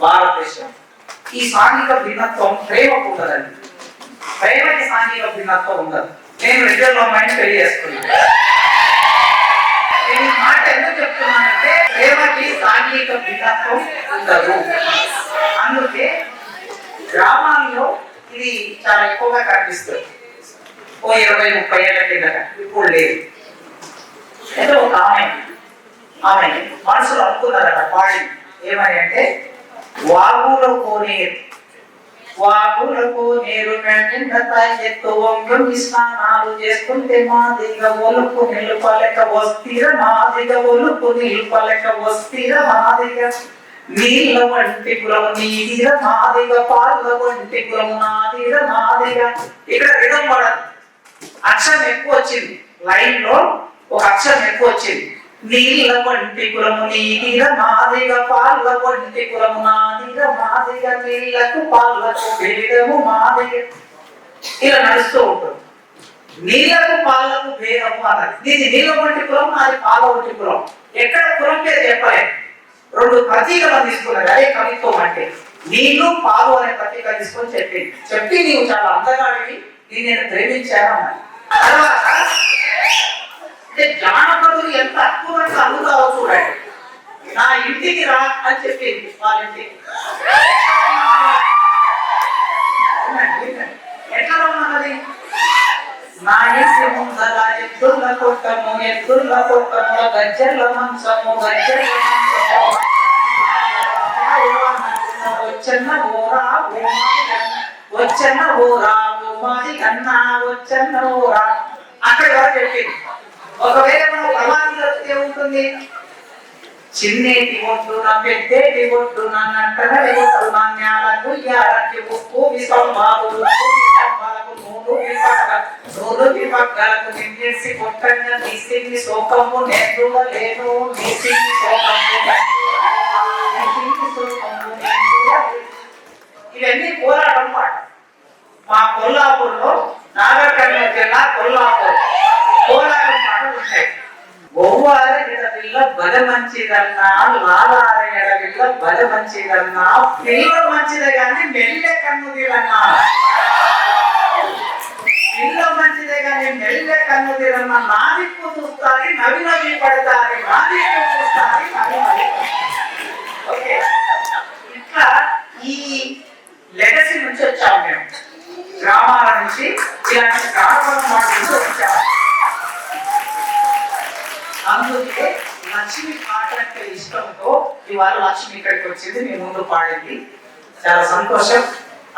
భారతదేశం ఈ సాంఘిక భిన్నత్వం ప్రేమకు ఉండదండి. ప్రేమకి సాంఘిక భిన్నత్వం ఉండదు. నేను రెగ్యులర్ అమ్మాయిని పెళ్ళి చేసుకున్నాను. నేను మాట ఎందుకు చెప్తున్నానంటే ప్రేమకి సాంఘిక భిన్నత్వం ఉండదు. అందుకే గ్రామాల్లో ఇది చాలా ఎక్కువగా కనిపిస్తుంది. ఓ ఇరవై ముప్పై ఏళ్ళ కిందట. ఇప్పుడు లేదు. అయితే ఒక ఆమె ఆమె మనసులో అనుకున్నారట పాడింది. ఏమని అంటే వాగులో కోనేరు వాగులకు నీరు మెంట ఎత్తు వంగులు స్నానాలు చేసుకుంటే మాదిగ ఒలుపు నిలుపలేక వస్తీర మాదిగ ఒలుపు నిలుపలేక వస్తీర మాదిగ నీళ్ళ వంటి కులం నీదిర మాదిగ పాల వంటి కులం నాదిర మాదిగ ఇక్కడ రిధం పడదు. అక్షరం ఎక్కువ వచ్చింది. లైన్లో ఒక అక్షరం ఎక్కువ వచ్చింది. నీళ్ళ వంటి కులము నీదిర మాదిగ పాల వంటి కులము నాదిగ మాదిగ నీళ్ళకు పాలకు భేదము మాదిగ. ఇలా నడుస్తూ ఉంటుంది. నీళ్ళకు పాలకు భేదము అన్నది. నీది నీళ్ళ వంటి కులం నాది పాల వంటి కులం ఎక్కడ కులం పేరు చెప్పలేదు రెండు ప్రతీకలు తీసుకున్నది అదే కవిత్వం అంటే. నీళ్ళు పాలు అనే ప్రతీక తీసుకొని చెప్పింది. చెప్పి నీవు చాలా అందగాడివి. ఇది నేను ప్రేమించాను అన్నది. తర్వాత అంటే జానపదులు ఎంత అద్భుతంగా అల్లుతావో చూడండి. నా ఇంటికి రా అని చెప్పింది వాళ్ళ ఇంటికి వినండి, ఎట్లా రమ్మన్నది? నా ఇంటి ముందర ఎద్దుల కొట్టము ఎద్దుల కొట్టము గజ్జల మంచము గజ్జల వచ్చన్న ఓరా వచ్చన్న ఓరా మాది కన్నా వచ్చన్న ఓరా. అక్కడ వరకు చెప్పింది ఒకవేళ మనం ప్రమాదం జరిగితే ఉంటుంది చిన్నేటి ఒడ్డున పెద్దేటి ఒడ్డున నట్టనడి ఒడ్డు నాణ్యాలకు యారకి ఉప్పు విసంబాలు ఉప్పు విసంబాలకు నూలు విపక్క నూలు విపక్కలకు నిండేసి కొట్టంగా నీసింది శోకము నేదుల లేను నీసింది శోకము ఇవన్నీ పోరాటం మాట మా కొల్లాపూర్లో నాగర్ కర్నూలు జిల్లా కొల్లాపూర్. పోరాటం మాటలు ఉంటాయి బొవ్వార ఎడవిల్ల బల మంచిదన్నా లాలార ఎడవిల్ల బల మంచిదన్నా పిల్ల మంచిదే కానీ మెల్లె కన్ను పిల్ల మంచిదే కానీ మెల్లె కన్ను తీరన్నా నాదిక్కు చూస్తారి నవి నవి పడతారి నాదిక్కు చూస్తారి నవి నవి ఓకే ఇట్లా ఈ లెగసీ నుంచి వచ్చాము మేము. గ్రామాల నుంచి ఇలాంటి గ్రామాల మాట నుంచి వచ్చాము. అందుకే లక్ష్మి పాట అంటే ఇష్టంతో ఇవాళ లక్ష్మి ఇక్కడికి వచ్చింది మీ ముందు పాడింది. చాలా సంతోషం.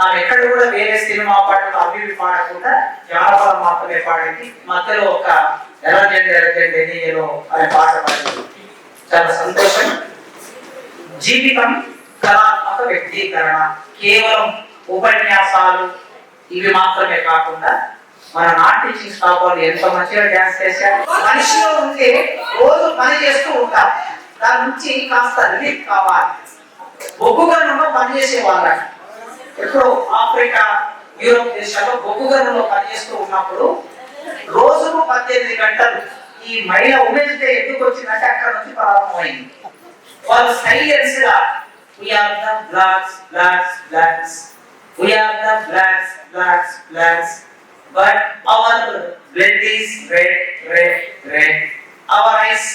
ఆమె ఎక్కడ కూడా వేరే సినిమా పాటలు అవి ఇవి పాడకుండా జానపదం మాత్రమే పాడింది. మధ్యలో ఒక ఎర్రజెండ ఎర్రజెండ నేను అనే పాట పాడింది. చాలా సంతోషం. జీవితం కళాత్మక వ్యక్తీకరణ. కేవలం ఉపన్యాసాలు ఇవి మాత్రమే కాకుండా మన నాట్ టీచింగ్ స్టాఫ్ వాళ్ళు ఎంత మంచిగా డ్యాన్స్ చేశారు? మనిషిలో ఉంటే రోజు పని చేస్తూ ఉంటారు. దాని నుంచి కాస్త రిలీఫ్ కావాలి. బొగ్గుగనంలో పనిచేసే వాళ్ళని ఎప్పుడో ఆఫ్రికా యూరోప్ దేశాల్లో బొగ్గుగనంలో పనిచేస్తూ ఉన్నప్పుడు రోజుకు పద్దెనిమిది గంటలు ఈ మహిళ ఉమెన్స్ డే ఎందుకు వచ్చిందంటే అక్కడ నుంచి ప్రారంభమైంది. వాళ్ళు సైలెన్స్గా we are the blacks blacks blacks we are the blacks blacks blacks but our blood is red red red our eyes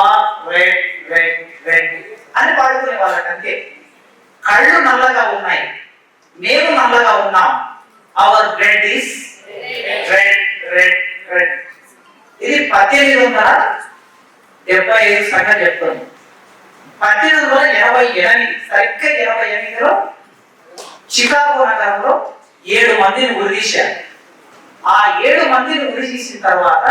are red red red అని పాడుకునే వాళ్ళకి అంతే. కళ్ళు నల్లగా ఉన్నాయి. మేము నల్లగా ఉన్నాం. Our blood is red red red ఇది పద్దెనిమిది వందల డెబ్బై ఐదు సంగతి చెప్తుంది. పద్దెనిమిది వందల ఎనభై ఎనిమిది సరిగ్గా ఎనభై ఎనిమిదిలో చికాగో నగరంలో ఏడు మందిని ఉరిదీశారు. ఆ ఏడు మందిని ఉరిదీసిన తర్వాత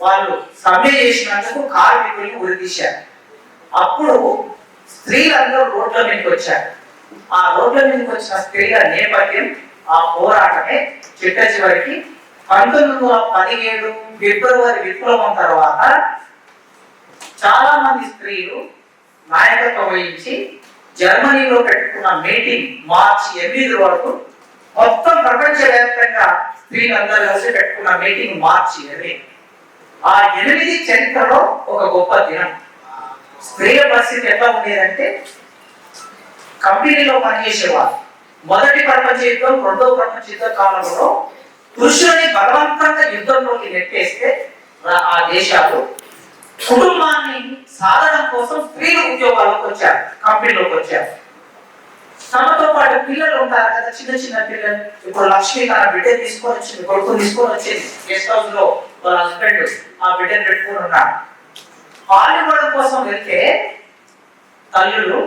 వాళ్ళు సమ్మె చేసినందుకు కార్మికుల్ని ఉరిదీశారు అప్పుడు స్త్రీలందరూ రోడ్ల మీదకి వచ్చారు. ఆ రోడ్ల మీదకి వచ్చిన స్త్రీల నేపథ్యం ఆ పోరాటమే చిట్ట చివరికి పంతొమ్మిది వందల పదిహేడు ఫిబ్రవరి విప్లవం తర్వాత చాలా మంది స్త్రీలు నాయకత్వం వహించి జర్మనీలో పెట్టుకున్న మీటింగ్ మార్చి ఎనిమిది వరకు మొత్తం ప్రపంచవ్యాప్తంగా స్త్రీలందరూ కలిసి పెట్టుకున్న మీటింగ్ మార్చి ఎనిమిది ఆ ఎనిమిది చరిత్రలో ఒక గొప్ప దినం. స్త్రీల పరిస్థితి ఎట్లా ఉండేదంటే కంపెనీలో పనిచేసేవారు మొదటి ప్రపంచ యుద్ధం రెండవ ప్రపంచ యుద్ధ కాలంలో పురుషుని బలవంతంగా యుద్ధంలోకి నెట్టేస్తే ఆ- ఆ దేశాలు కుటుంబాన్ని సాధనం కోసం స్త్రీలు ఉద్యోగాలకు వచ్చారు కంపెనీలోకి వచ్చారు. తమతో పాటు పిల్లలు ఉంటారు కదా చిన్న చిన్న పిల్లలు. ఇప్పుడు లక్ష్మి తన బిడ్డ తీసుకొని వచ్చింది కొడుకు తీసుకొని వచ్చింది గెస్ట్ హౌస్లో వాళ్ళ హస్బెండ్ ఆ బిడ్డను పెట్టుకొని ఉన్నాడు పాలు ఇవ్వడం కోసం వెళ్తే తల్లులు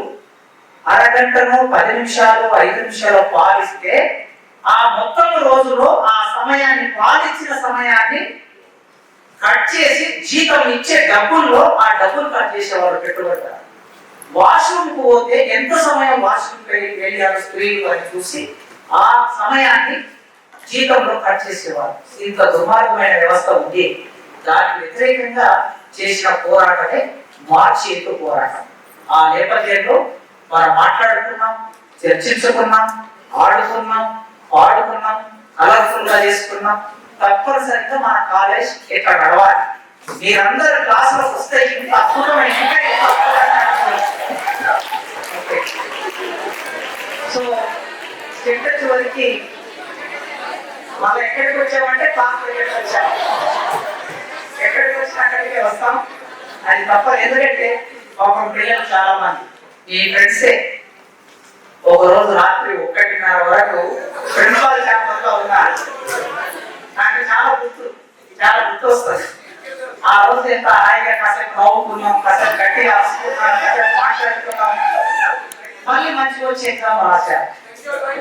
అరగంటను పది నిమిషాలు ఐదు నిమిషాలు పాలిస్తే ఆ మొత్తం రోజులో ఆ సమయాన్ని పాలిచ్చిన సమయాన్ని కట్ చేసి జీతం ఇచ్చే డబ్బుల్లో ఆ డబ్బులు కట్ చేసేవారు పెట్టుబడతారు వాష్రూమ్కు పోతే ఎంత సమయం వాష్రూమ్ వెళ్ళారు స్త్రీలు అని చూసి ఆ సమయాన్ని జీతంలో కట్ చేసేవారు. ఇంత దుర్మార్గమైన వ్యవస్థ ఉంది. దానికి వ్యతిరేకంగా చేసిన పోరాటమే మార్చి ఎత్తు పోరాటం. ఆ నేపథ్యంలో మనం మాట్లాడుకున్నాం చర్చించుకున్నాం ఆడుకున్నాం పాడుకున్నాం కలర్ఫుల్గా చేసుకున్నాం. తప్పనిసరిగా మన కాలేజ్ ఇక్కడ నడవాలి? మీరందరూ క్లాసులకు వస్తే ఇంత అద్భుతమైన సో స్టేటస్ వరకు మళ్ళీ ఎక్కడికి వచ్చామంటే క్లాస్ దగ్గరికి వచ్చాం. ఎక్కడికి వచ్చినా అక్కడికి వస్తాం. అది తప్ప ఎందుకంటే పాపం పిల్లలు చాలా మంది ఈ ఫ్రెండ్సే ఒక రోజు రాత్రి ఒక్కటిన్నర వరకు ప్రిన్సిపాల్ ఛాంబర్లో ఉన్నారు. నాకు చాలా గుర్తు చాలా గుర్తు వస్తుంది ఆ రోజు ఎంత హాయిగా కాసేపు నవ్వుకున్నాం కాసేపు గట్టిగా అరుచుకున్నాం కాసేపు మాట్లాడుకున్నాం. మళ్ళీ మంచిగా వచ్చి ఎగ్జామ్ రాశారు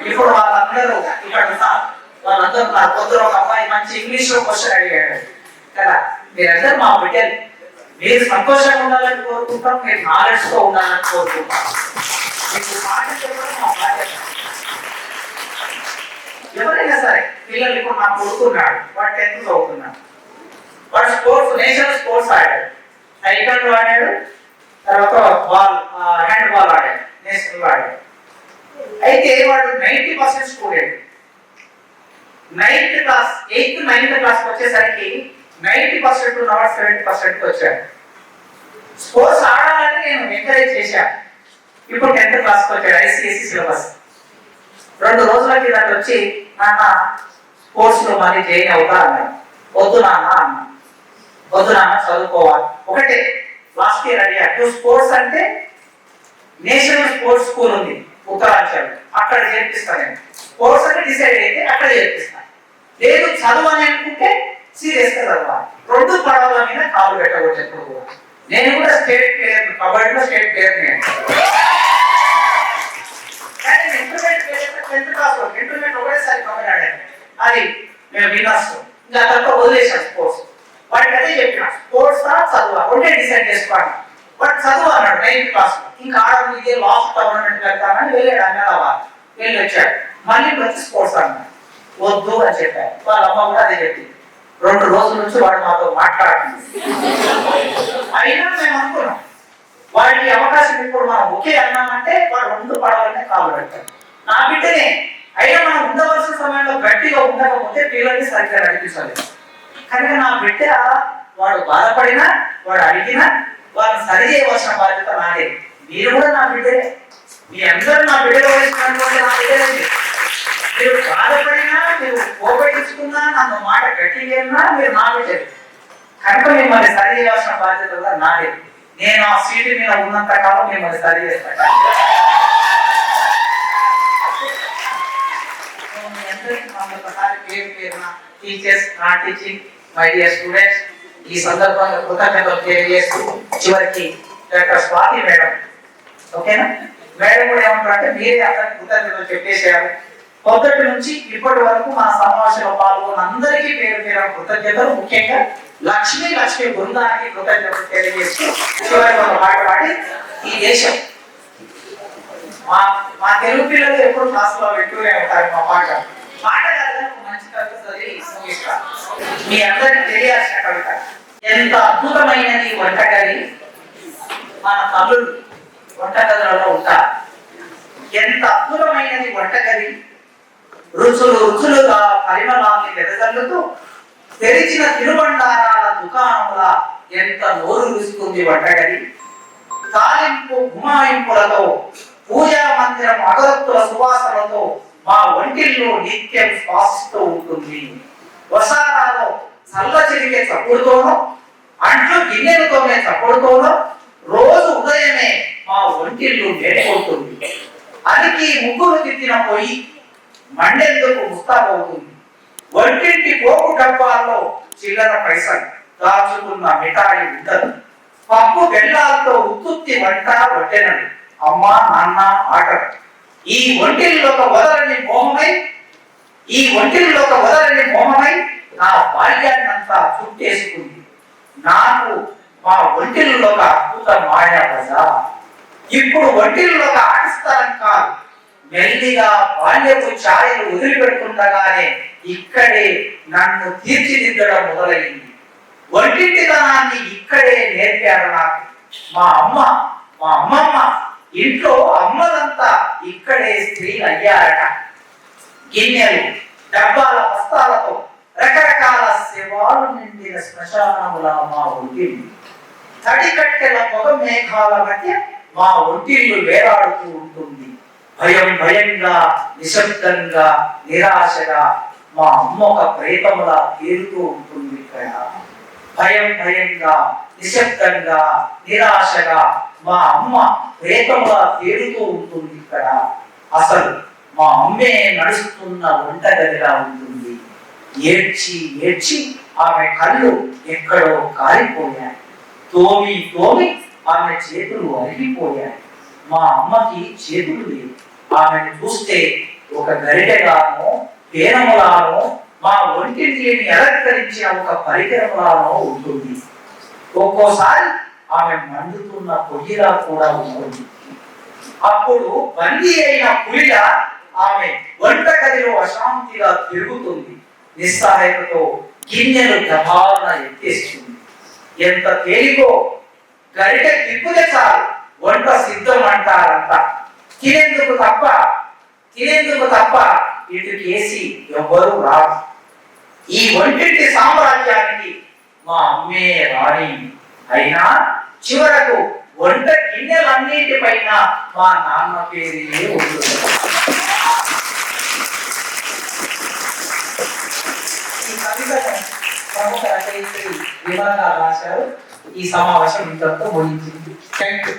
ఇప్పుడు వాళ్ళందరూ ఇక్కడ ఉన్నారు. వాళ్ళందరూ నా పొద్దున ఒక అబ్బాయి మంచి ఇంగ్లీష్లో క్వశ్చన్ అడిగాడు. కదా మీరందరూ మా బిడ్డలు. మీరు సంతోషంగా ఉండాలని కోరుకుంటాం మీరు నాలెడ్జ్తో ఉండాలని కోరుకుంటాం. మీకు పాట మా బాధ్యత ఎవరైనా సరే పిల్లలు ఇప్పుడు నా కొడుకున్నాడు. వాడు టెన్త్ చదువుతున్నాడు వాడు స్పోర్ట్స్ నేషనల్ స్పోర్ట్స్ ఆడాడు సైకిల్ ఆడాడు తర్వాత బాల్ హ్యాండ్ బాల్ ఆడాడు నేషనల్ ఆడాడు అయితే వాడు ninety percent student ninth class eighth ninth class వచ్చేసరికి నైన్టీ పర్సెంట్ ఉన్నవాడు సెవెంటీ పర్సెంట్ వచ్చాడు. స్పోర్ట్స్ ఆడాలని నేను ఎంకరేజ్ చేశాను ఇప్పుడు టెన్త్ క్లాస్కి వచ్చాడు ఐసిఎస్సి సిలబస్ రెండు రోజుల కింద వచ్చి నాన్న స్పోర్ట్స్లో మరి జాయిన్ అవుతా అన్నాడు. వద్దు నాన్న అన్నా వద్దు నాన్న చదువుకోవాలి. ఒకటే లాస్ట్ ఇయర్ అడిగా టూ స్పోర్ట్స్ అంటే? నేషనల్ స్పోర్ట్స్ స్కూల్ ఉంది ఉత్తరాంచల్. అక్కడ చేర్పిస్తాను నేను. స్పోర్ట్స్ అంటే డిసైడ్ అయితే అక్కడ చేర్పిస్తాను లేదు చదువు అని అనుకుంటే సీరియస్గా చదవాలి. రెండు పడవల మీద కాలు పెట్టవచ్చు ఎప్పుడు కూడా. నేను కూడా స్టేట్ ప్లేయర్ కబడ్డీలో స్టేట్ ప్లేయర్ నేను కానీ ఇంటర్మీడియట్ టెన్త్ క్లాస్ ఇంటర్మీడియట్ ఒకటేసారి కబడ్డీ ఆడాను అది మేము విన్నర్స్ ఇంకా తర్వాత వదిలేసాను స్పోర్ట్స్ వాడికి అదే చెప్పిన. స్పోర్ట్స్ రా చదువు. ఒకటే డిసైడ్ చేసుకోండి. వాడు చదువు అన్నాడు నైన్త్ క్లాస్ ఇంకా ఆడము ఇదే లాస్ట్ టోర్నమెంట్ వెళ్తానని వెళ్ళాడు? అన్నదాబాద్ వెళ్ళి వచ్చాడు మళ్ళీ వచ్చి స్పోర్ట్స్ అన్నాడు. వద్దు అని చెప్పారు వాళ్ళ అమ్మ కూడా అదే చెప్పింది. రెండు రోజుల నుంచి వాడు మాతో మాట్లాడుతుంది అయినా మేము అనుకున్నాం. వాడికి అవకాశం ఇప్పుడు మనం ఒకే అన్నామంటే వాడు రెండు పడవలనే కాలు పెట్టాడు నా బిడ్డనే అయినా మనం ఉండవలసిన సమయంలో గట్టిగా ఉండకపోతే పిల్లల్ని సరిగ్గా నడిపించాలి కనుక నా బిడ్డ వాడు బాధపడినా వాడు అడిగినా వాళ్ళని సరి చేయవలసిన బాధ్యత నాదే. మీరు కూడా నా బిడ్డలే మీ అందరూ నా బిడ్డలు వహిస్తున్నటువంటి నా బిడ్డలే మీరు బాధపడినా మీరు కోపగించుకున్నా నన్ను మాట గట్టిగా మీరు నా బిడ్డలే కనుక మిమ్మల్ని సరి చేయాల్సిన బాధ్యత కూడా నాదే. నేను ఆ సీటు మీద ఉన్నంత కాలం మిమ్మల్ని సరి చేస్తాను పేరు టీచర్స్ నా టీచింగ్ మై డియర్ స్టూడెంట్స్ ఈ సందర్భంగా కృతజ్ఞతలు తెలియజేస్తూ చివరికి డాక్టర్ స్వాతి మేడం. ఓకేనా? మేడం కూడా ఏమంటారంటే మీరే అందరికి కృతజ్ఞతలు చెప్పేశారు. పొద్దుటి నుంచి ఇప్పటి వరకు మన సమావేశంలో పాల్గొన్న అందరికీ పేరు పేరు కృతజ్ఞతలు. ముఖ్యంగా లక్ష్మీ లక్ష్మి బృందానికి కృతజ్ఞతలు తెలియజేస్తూ చివరికి ఒక పాట పాడి ఈ దేశం మా మా తెలుగు పిల్లలు ఎప్పుడు క్లాస్లో వింటూనే ఉంటారు మా పాట పాట మంచి కవిత చదివి మీ అందరికి తెలియాల్సిన కవిత. ఎంత అద్భుతమైనది వంటగది? మన తల్లులు వంటగదులలో ఉంటారు ఎంత అద్భుతమైనది వంటగది? రుచులు రుచులుగా పరిమళాన్ని వెదజల్లుతూ తెరిచిన తిరుబండారాల దుకాణముల ఎంత నోరు రుసుకుంది వంటగది? తాలింపు గుమాయింపులతో పూజా మందిరం అగరత్తుల సువాసనతో మా ఒంటిల్లో నిత్యం శ్వాసిస్తూ ఉంటుంది. వసారాలో చల్ల చిరిగే చప్పుడుతోనో అంట్లు గిన్నెలతోనే చప్పుడుతోనో రోజు ఉదయమే మా ఒంటిల్లు మేలుకొంటుంది అనికి ముగ్గురు తిట్టిన పోయి మండెందుకు ముస్తాబవుతుంది. ఒంటింటి పోపు డబ్బాల్లో చిల్లర పైసలు దాచుకున్న మిఠాయి ఉండదు. పప్పు బెల్లాలతో ఉత్తుత్తి వంట వడ్డెనడు అమ్మ నాన్న ఆటలు. ఈ ఒంటిల్లోక వదలని మోహమై ఈ ఒంటిల్లోక వదలని మోహమై నా బాల్యాన్నంతా చుట్టేసుకుంది. నాకు మా ఒంటిల్లో ఒక అద్భుత మాయ ప్రజా. ఇప్పుడు ఒంటిల్లో ఒక ఆడిస్తారం కాదు. మెల్లిగా బాల్యపు ఛాయలు వదిలిపెట్టుకుండగానే ఇక్కడే నన్ను తీర్చిదిద్దడం మొదలైంది. ఒంటింటితనాన్ని ఇక్కడే నేర్పారు నాకు. మా అమ్మ మా అమ్మమ్మ ఇంట్లో అమ్మలంతా స్త్రీలు అయ్యారట. గిన్నెలు డబ్బాల బస్తాలతో రకరకాల శవాలు నిండిన శ్మశానముల మా ఒంటిల్లు. తడి కట్టెల పొగ మేఘాల మధ్య మా ఒంటిల్లు వేలాడుతూ ఉంటుంది. భయం భయంగా నిశ్శబ్దంగా నిరాశగా మా అమ్మ ఒక ప్రేతములా తేలుతూ ఉంటుంది ఇక్కడ. భయం భయంగా నిశ్శబ్దంగా నిరాశగా మా అమ్మ ప్రేతములా తేలుతూ ఉంటుంది ఇక్కడ. అసలు మా అమ్మే నడుస్తున్న వంటగదిలా ఉంటుంది. ఏడ్చి ఏడ్చి ఆమె కళ్ళు ఎక్కడో కాలిపోయాయి. తోమి తోమి ఆమె చేతులు అరిగిపోయాయి. మా అమ్మకి చేతులు లేవు. ఆమెను చూస్తే ఒక గరిటెగానో పేనములానో మా ఒంటిని అలంకరించిన ఒక పరికరములానో ఉంటుంది. ఒక్కోసారి ఆమె మండుతున్న పొయ్యిలా కూడా ఉంటుంది. అప్పుడు బందీ అయిన పులిల ఆమె వంట గదిలో అశాంతిగా తిరుగుతుంది. నిస్సహాయతతో గిన్నెలు గభాలన ఎత్తేస్తుంది. ఎంత తేలికో గరిట తిప్పుదే చాలు. వంట సిద్ధం అంటారంట తినేందుకు తప్ప తినేందుకు తప్ప ఇటు కేసి ఎవ్వరూ రాదు ఈ వంటింటి సామ్రాజ్యానికి మా అమ్మే రాణి. అయినా చివరకు వంట గిన్నెలన్నిటిపైన మా నాన్న పేరే ఉంటుంది. ఈ కవితను ప్రముఖ రచయిత్రి వివరంగా రాశారు. ఈ సమావేశం ఇంతతో ముగించింది. Thank you